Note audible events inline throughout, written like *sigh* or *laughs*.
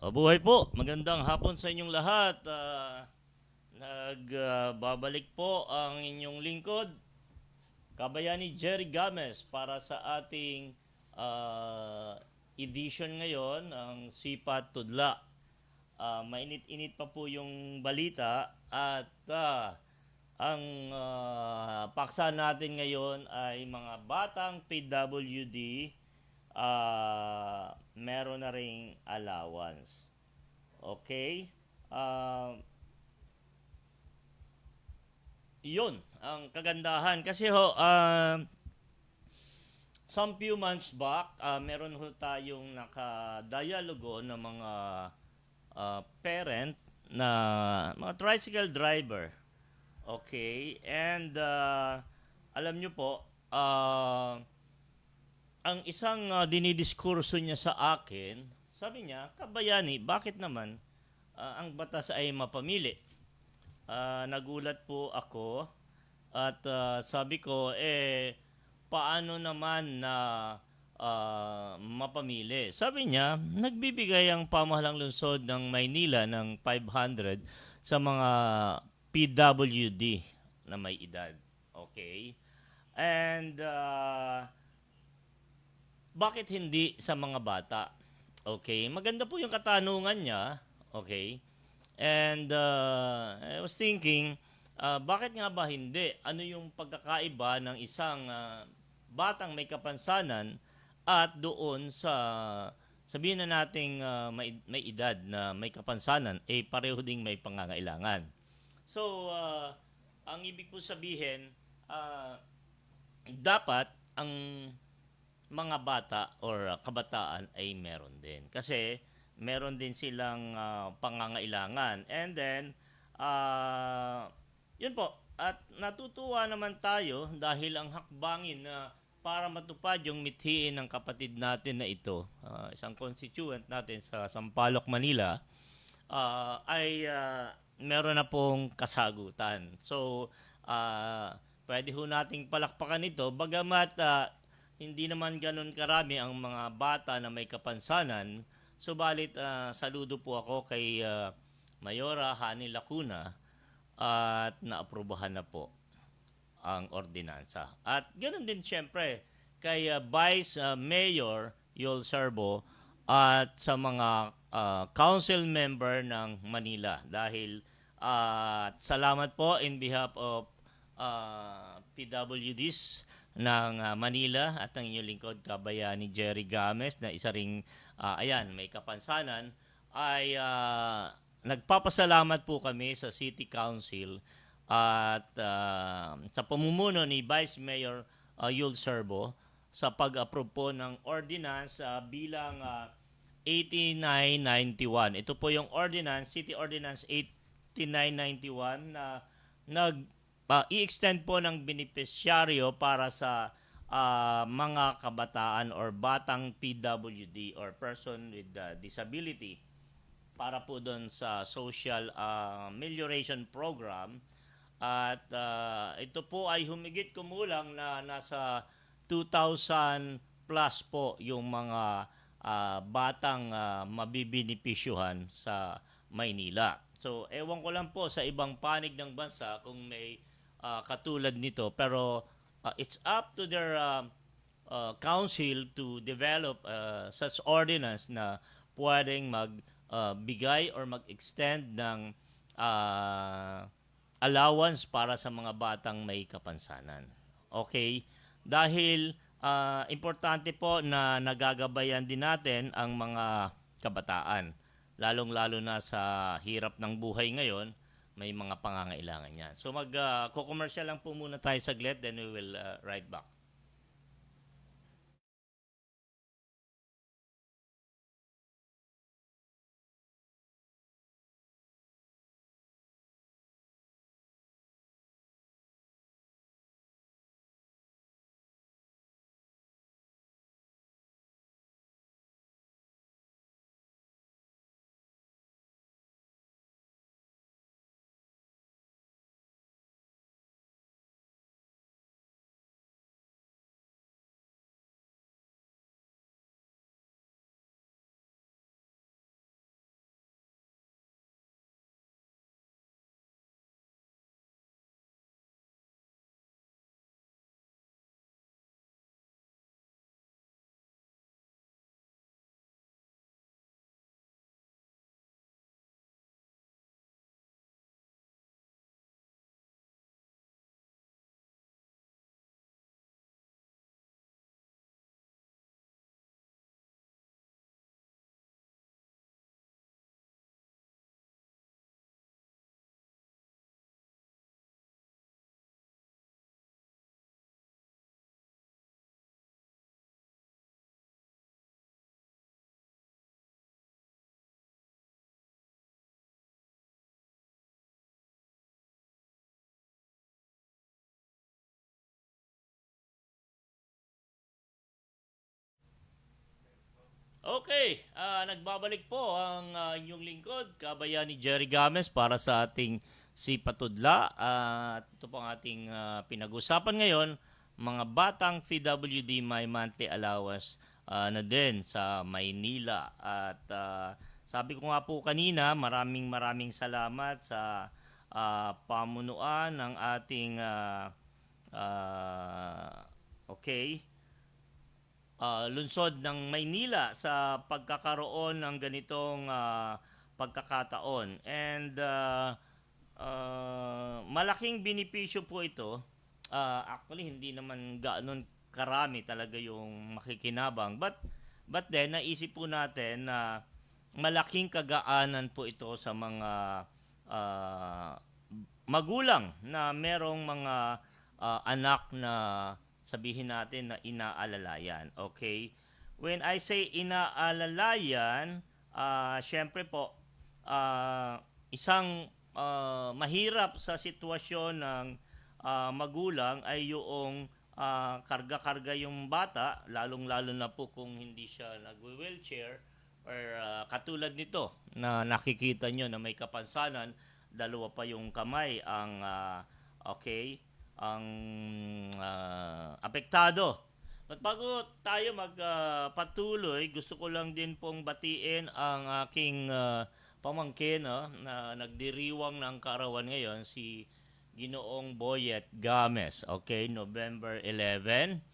Mabuhay po. Magandang hapon sa inyong lahat. Ah, nagbabalik po ang inyong lingkod, Kabayani Jerry Games para sa ating ah, edition ngayon, ang Sipat Tudla. Ah, mainit-init pa po yung balita at ah, ang ah, paksa natin ngayon ay mga batang PWD ah meron na ring allowance. Okay? Ah, yun, ang kagandahan. Kasi ho, ah, some few months back, ah, meron ho tayong nakadialogo ng mga ah, parent na mga tricycle driver. Okay? And ah, alam nyo po, ah, ang isang uh, dinidiskurso niya sa akin, sabi niya, kabayani, bakit naman ah, ang batas ay mapamili? Ah, nagulat po ako at ah, sabi ko, eh, paano naman na ah, mapamili? Sabi niya, nagbibigay ang pamahalang lungsod ng Maynila ng 500 sa mga PWD na may edad. Okay? And uh, bakit hindi sa mga bata? Okay, maganda po yung katanungan niya. Okay. And uh, I was thinking, uh, bakit nga ba hindi? Ano yung pagkakaiba ng isang uh, batang may kapansanan at doon sa sabihin na nating uh, may, may edad na may kapansanan, eh pareho ding may pangangailangan. So, uh, ang ibig po sabihin, uh, dapat ang mga bata or uh, kabataan ay meron din. Kasi meron din silang uh, pangangailangan. And then, uh, yun po, at natutuwa naman tayo dahil ang hakbangin na para matupad yung mithiin ng kapatid natin na ito, uh, isang constituent natin sa Sampaloc, Manila, uh, ay uh, meron na pong kasagutan. So, uh, pwede ho nating palakpakan ito, bagamat uh, hindi naman ganun karami ang mga bata na may kapansanan. Subalit, uh, saludo po ako kay uh, Mayora Hani Lacuna at naaprubahan na po ang ordinansa. At ganun din siyempre kay uh, Vice Mayor Yul Serbo at sa mga uh, council member ng Manila dahil uh, salamat po in behalf of uh, PWDs ng uh, Manila at ang inyong lingkod kabayani Jerry Games na isa ring uh, ayan may kapansanan ay uh, nagpapasalamat po kami sa City Council at uh, sa pamumuno ni Vice Mayor uh, Yul Serbo sa pag-approve po ng ordinance uh, bilang uh, 8991. Ito po yung ordinance, City Ordinance 8991 na nag uh, i-extend po ng beneficiaryo para sa uh, mga kabataan or batang PWD or person with uh, disability para po doon sa social uh, amelioration program at uh, ito po ay humigit kumulang na nasa 2,000 plus po yung mga uh, batang uh, mabibinipisyuhan sa Maynila. So, ewan ko lang po sa ibang panig ng bansa kung may uh, katulad nito pero uh, it's up to their uh, uh, council to develop uh, such ordinance na pwedeng magbigay uh, or mag-extend ng uh, allowance para sa mga batang may kapansanan. Okay? Dahil uh, importante po na nagagabayan din natin ang mga kabataan. Lalong-lalo na sa hirap ng buhay ngayon, may mga pangangailangan yan. So mag-commercial uh, lang po muna tayo saglit, then we will uh, ride back. Okay, ah, nagbabalik po ang ah, inyong lingkod, kabayani Jerry Games para sa ating si Patudla. At ito po ang ating ah, pinag-usapan ngayon, mga batang PWD may monthly allowance ah, na din sa Maynila. At ah, sabi ko nga po kanina, maraming maraming salamat sa ah, pamunuan ng ating ah, ah, okay, ah, lungsod ng Maynila sa pagkakaroon ng ganitong ah, pagkakataon. And ah, ah, malaking benepisyo po ito. Ah, actually, hindi naman ganoon karami talaga yung makikinabang. But, but then, naisip po natin na malaking kagaanan po ito sa mga ah, magulang na merong mga ah, anak na sabihin natin na inaalalayan. Okay? When I say inaalalayan, ah syempre po, ah, isang ah, mahirap sa sitwasyon ng ah, magulang ay yung ah, karga-karga yung bata, lalong-lalo na po kung hindi siya nag-wheelchair or ah, katulad nito na nakikita nyo na may kapansanan, dalawa pa yung kamay ang ah, okay, ang ah, apektado. At bago tayo magpatuloy, gusto ko lang din pong batiin ang aking ah, pamangkin no, na nagdiriwang ng karawan ngayon, si Ginoong Boyet Games. Okay, November 11.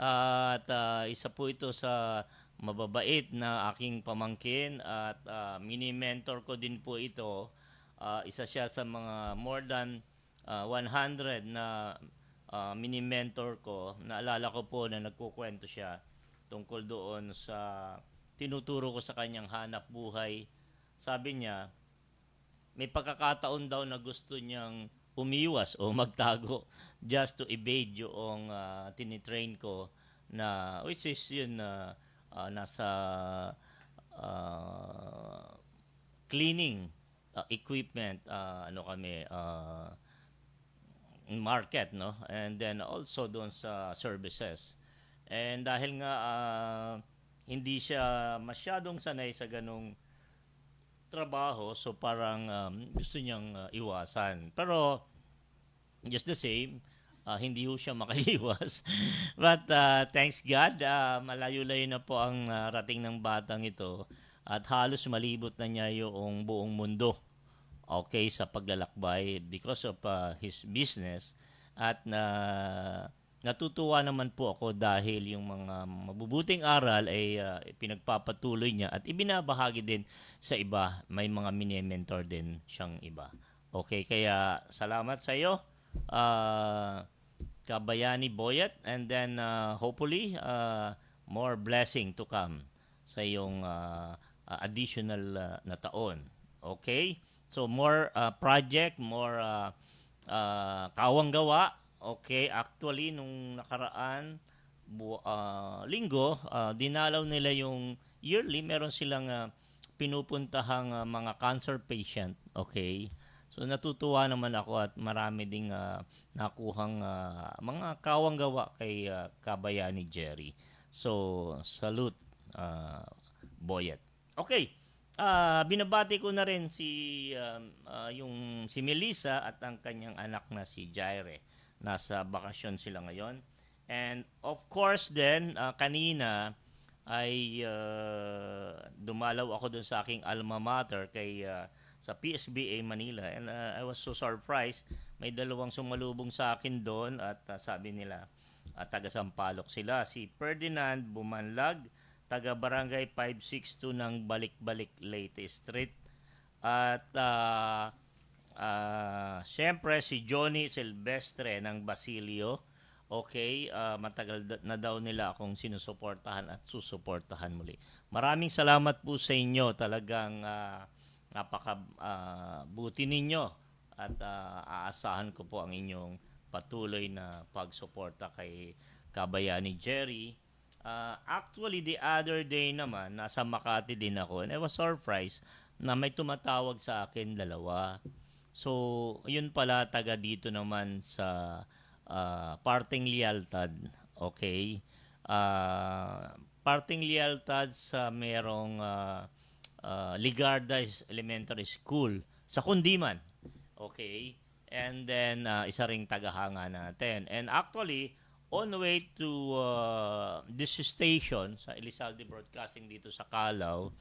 at ah, isa po ito sa mababait na aking pamangkin at ah, mini-mentor ko din po ito. Ah, isa siya sa mga more than ah, 100 na ah, mini-mentor ko. Naalala ko po na nagkukwento siya tungkol doon sa tinuturo ko sa kanyang hanap buhay. Sabi niya, may pagkakataon daw na gusto niyang umiwas o magtago just to evade yung uh, tinitrain ko na which is yun na ah, nasa ah, cleaning ah, equipment ah, ano kami ah, market no? And then also doon sa services. And dahil nga ah, hindi siya masyadong sanay sa ganong trabaho so parang um, gusto niyang uh, iwasan. Pero just the same uh, hindi ho siya *laughs* makaiwas. But uh, thanks God uh, malayo-layo na po ang uh, rating ng batang ito at halos malibot na niya yung buong mundo okay sa paglalakbay because of uh, his business at na natutuwa naman po ako dahil yung mga mabubuting aral ay uh, pinagpapatuloy niya at ibinabahagi din sa iba. May mga mini-mentor din siyang iba. Okay, kaya salamat sa iyo. Uh, Kabayani Boyet and then uh, hopefully uh, more blessing to come sa iyong uh, additional uh, na taon. Okay? So more uh, project, more uh, uh, kawang gawa. Okay, actually nung nakaraan bu- uh, linggo, uh, dinalaw nila yung yearly, meron silang uh, pinupuntahang uh, mga cancer patient. Okay? So natutuwa naman ako at marami ding uh, nakuhang uh, mga kawang gawa kay uh, Kabayani Jerry. So salute uh, Boyet. Okay. Ah, binabati ko na rin si um, ah, yung si Melissa at ang kanyang anak na si Jaire. Nasa bakasyon sila ngayon. And of course then ah, kanina ay ah, dumalaw ako dun sa aking alma mater kay ah, sa PSBA Manila and ah, I was so surprised may dalawang sumalubong sa akin doon at ah, sabi nila at taga Sampaloc sila si Ferdinand Bumanlag taga Barangay 562 ng Balik-Balik Leyte Street. At ah ah, syempre si Johnny Silvestre ng Basilio. Okay ah, matagal na daw nila akong sinusuportahan at susuportahan muli. Maraming salamat po sa inyo. Talagang ah, napaka ah, buti ninyo. At ah, aasahan ko po ang inyong patuloy na pagsuporta kay Kabayani Jerry. Ah, actually, the other day naman, nasa Makati din ako and I was surprised na may tumatawag sa akin dalawa. So, yun pala taga dito naman sa ah, Parting Lialtad. Okay? Ah, parting lealtad sa merong ah, ah, Ligarda Elementary School sa Kundiman. Okay? And then, ah, isa ring tagahanga natin. And actually, on the way to ah, this station sa Elizalde Broadcasting dito sa Calao,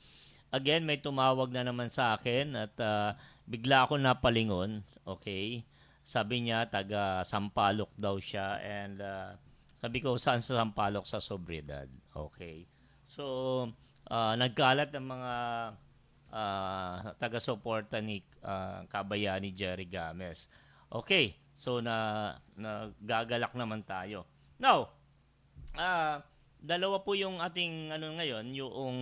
again, may tumawag na naman sa akin at ah, bigla ako napalingon. Okay? Sabi niya, taga Sampaloc daw siya. And ah, sabi ko, saan sa Sampaloc? Sa Sobriedad. Okay. So, ah, nagkalat ng mga ah, taga-suporta ni ah, Kabayani Jerry Games. Okay. So, na, nagagalak naman tayo. Now, ah, dalawa po yung ating ano ngayon, yung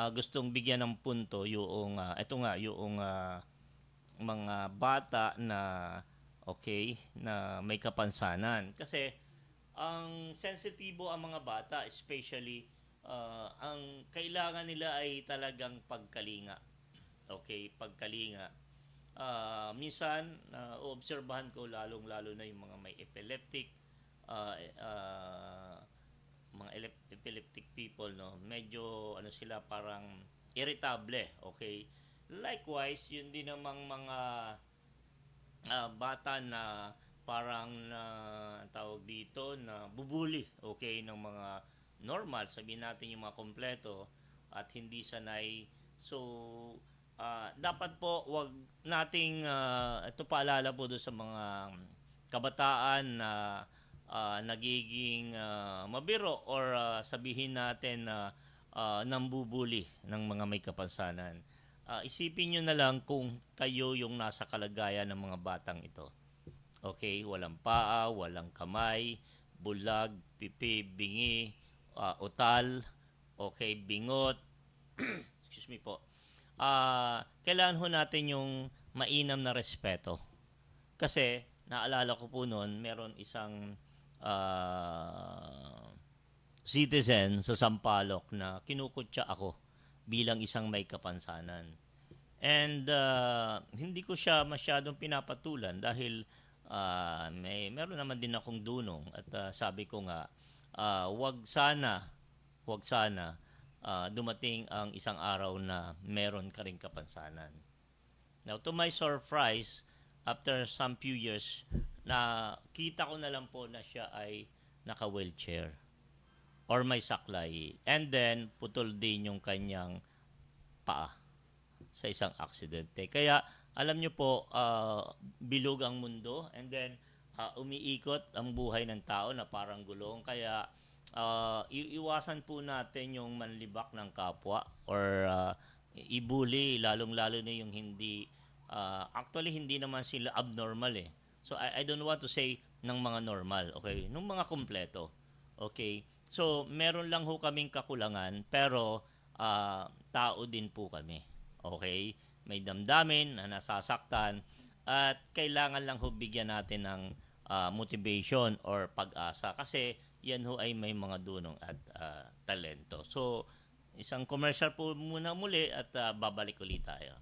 ah, gustong bigyan ng punto, yung, ah, ito nga, yung ah, mga bata na okay na may kapansanan. Kasi ang sensitibo ang mga bata especially uh, ang kailangan nila ay talagang pagkalinga. Okay pagkalinga. Ah, minsan na obserbahan ko lalong lalo na yung mga may epileptic ah, ah, mga epileptic people no? Medyo ano sila parang irritable okay? Likewise yun din namang mga ah, bata na parang na tawag dito na bubuli okay ng mga normal. Sabihin natin yung mga kompleto at hindi sanay. So ah, dapat po wag nating ah, ito paalala po doon sa mga kabataan na ah, nagiging ah, mabiro or ah, sabihin natin na ah, nambubuli ng mga may kapansanan. Ah, isipin nyo na lang kung kayo yung nasa kalagayan ng mga batang ito. Okay, walang paa, walang kamay, bulag, pipi, bingi, ah, utal, okay, bingot, *clears throat* excuse me po. Ah, kailangan ho natin yung mainam na respeto. Kasi naalala ko po noon, meron isang ah, citizen sa Sampaloc na kinukutya ako bilang isang may kapansanan. And ah, hindi ko siya masyadong pinapatulan dahil ah, may meron naman din akong dunong at ah, sabi ko nga ah, wag sana wag sana ah, dumating ang isang araw na meron ka ring kapansanan. Now, to my surprise, after some few years, na kita ko na lang po na siya ay naka-wheelchair or may saklay. And then, putol din yung kanyang paa sa isang aksidente. Kaya, alam nyo po, ah, bilog ang mundo and then ah, umiikot ang buhay ng tao na parang gulong. Kaya, ah, i- iwasan po natin yung manlibak ng kapwa or ah, ibuli, lalong-lalo na yung hindi, ah, actually, hindi naman sila abnormal eh. So, I, I don't want to say ng mga normal, okay? Nung mga kumpleto, okay? So, meron lang ho kaming kakulangan, pero ah, tao din po kami, okay? May damdamin na nasasaktan, at kailangan lang ho bigyan natin ng ah, motivation or pag-asa kasi yan ho ay may mga dunong at ah, talento. So, isang commercial po muna muli at ah, babalik ulit tayo.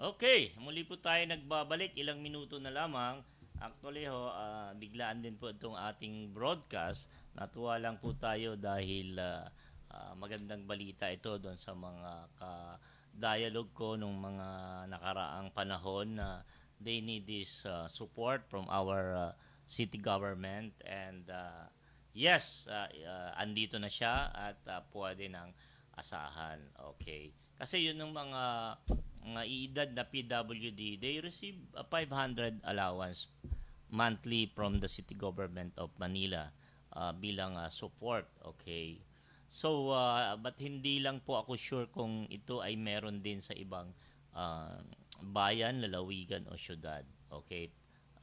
Okay, muli po tayo nagbabalik. Ilang minuto na lamang. Actually ho, ah, biglaan din po itong ating broadcast. Natuwa lang po tayo dahil ah, ah, magandang balita ito doon sa mga ka-dialogue ko nung mga nakaraang panahon na they need this ah, support from our ah, city government and ah, yes, ah, ah, andito na siya at ah, pwede nang asahan. Okay. Kasi yun ng mga mga iedad na PWD, they receive a 500 allowance monthly from the city government of Manila uh, bilang uh, support. Okay. So, uh, but hindi lang po ako sure kung ito ay meron din sa ibang uh, bayan, lalawigan o syudad. Okay.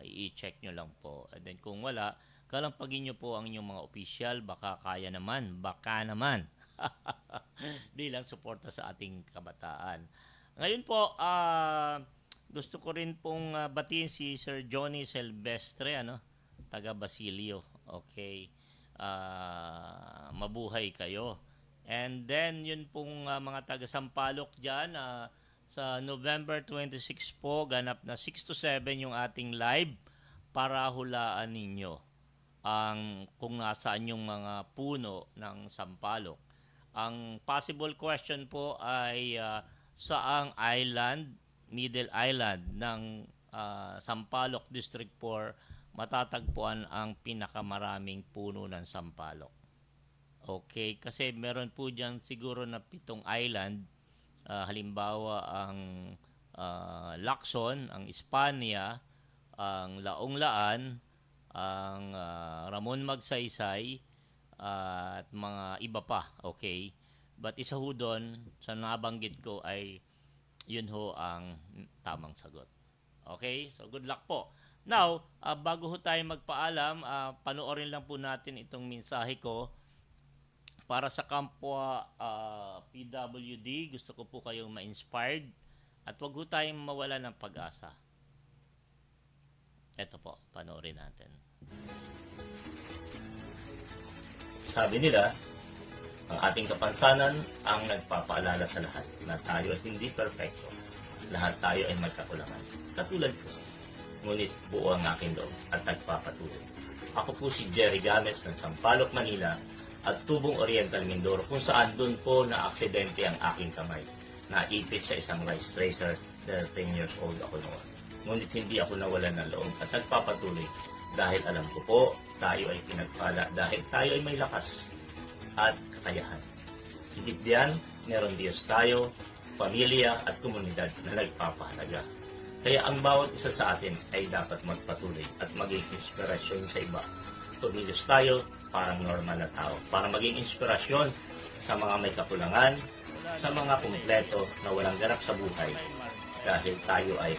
I-check nyo lang po. And then kung wala, kalampagin nyo po ang inyong mga opisyal. Baka kaya naman. Baka naman. *laughs* bilang suporta sa ating kabataan. Ngayon po, ah, gusto ko rin pong ah, batiin si Sir Johnny Silvestre, ano, taga Basilio. Okay. Ah, mabuhay kayo. And then, yun pong ah, mga taga Sampaloc dyan, ah, sa November 26 po, ganap na 6 to 7 yung ating live para hulaan ninyo ang kung nasaan yung mga puno ng Sampaloc. Ang possible question po ay ah, saang island, Middle Island ng ah, Sampaloc District 4 matatagpuan ang pinakamaraming puno ng Sampaloc. Okay, kasi meron po diyan siguro na pitong island. Ah, halimbawa ang ah, Lacson, ang Espanya, ang Laong-Laan, ang ah, Ramon Magsaysay, at mga iba pa, okay? But isa ho doon, sa nabanggit ko ay yun ho ang tamang sagot. Okay? So good luck po. Now, ah, bago ho tayo magpaalam, ah, panoorin lang po natin itong mensahe ko para sa kapwa ah, PWD. Gusto ko po kayong ma-inspired at wag ho tayong mawala ng pag-asa. Ito po, panoorin natin. Sabi nila, ang ating kapansanan ang nagpapaalala sa lahat na tayo ay hindi perfecto. Lahat tayo ay magkakulangan. Katulad ko. Ngunit buo ang aking loob at nagpapatuloy. Ako po si Jerry Games ng Sampaloc, Manila at Tubong Oriental, Mindoro kung saan doon po na aksidente ang aking kamay. Naipit sa isang rice tracer dahil 10 years old ako noon. Ngunit hindi ako nawalan ng loob at nagpapatuloy dahil alam ko po tayo ay pinagpala dahil tayo ay may lakas at kakayahan. Higit diyan, meron Diyos tayo, pamilya at komunidad na nagpapahalaga. Kaya ang bawat isa sa atin ay dapat magpatuloy at maging inspirasyon sa iba. Tumilos tayo parang normal na tao para maging inspirasyon sa mga may kakulangan, sa mga kumpleto na walang ganap sa buhay dahil tayo ay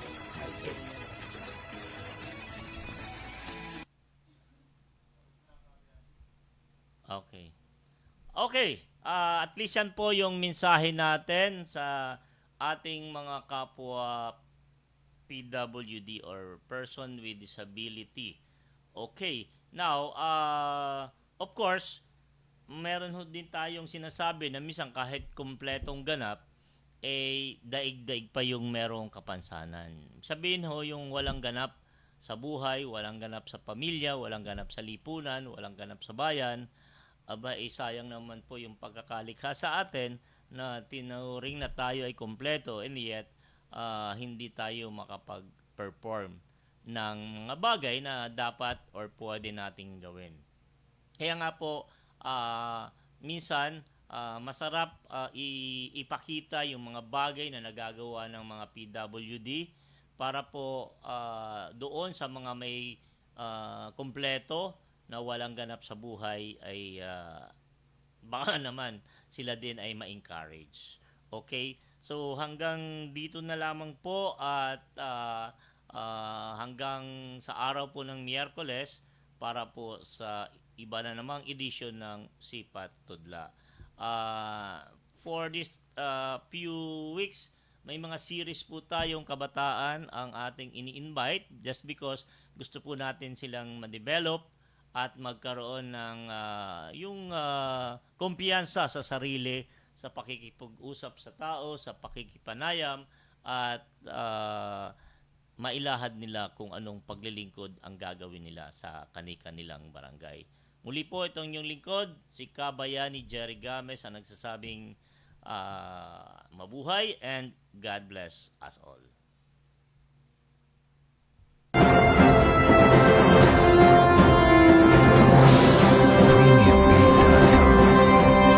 Okay. ah, at least yan po yung mensahe natin sa ating mga kapwa PWD or person with disability. Okay. Now, uh, of course, meron ho din tayong sinasabi na minsan kahit kumpletong ganap, eh, daig-daig pa yung merong kapansanan. Sabihin ho, yung walang ganap sa buhay, walang ganap sa pamilya, walang ganap sa lipunan, walang ganap sa bayan, aba, eh, sayang naman po yung pagkakalikha sa atin na tinuring na tayo ay kompleto and yet ah, hindi tayo makapag-perform ng mga bagay na dapat or pwede nating gawin. Kaya nga po, ah, minsan, ah, masarap i- ipakita yung mga bagay na nagagawa ng mga PWD para po ah, doon sa mga may kompleto na walang ganap sa buhay ay ah, baka *laughs* naman sila din ay ma-encourage. Okay? So hanggang dito na lamang po at ah, ah, hanggang sa araw po ng Miyerkules para po sa iba na namang edition ng Sipat Tudla. Ah, for this ah, few weeks, may mga series po tayong kabataan ang ating ini-invite just because gusto po natin silang ma-develop at magkaroon ng ah, yung ah, kumpiyansa sa sarili sa pakikipag-usap sa tao, sa pakikipanayam, at ah, mailahad nila kung anong paglilingkod ang gagawin nila sa kani-kanilang barangay. Muli po itong inyong lingkod, si Kabayani Jerry Games ang nagsasabing ah, mabuhay and God bless us all.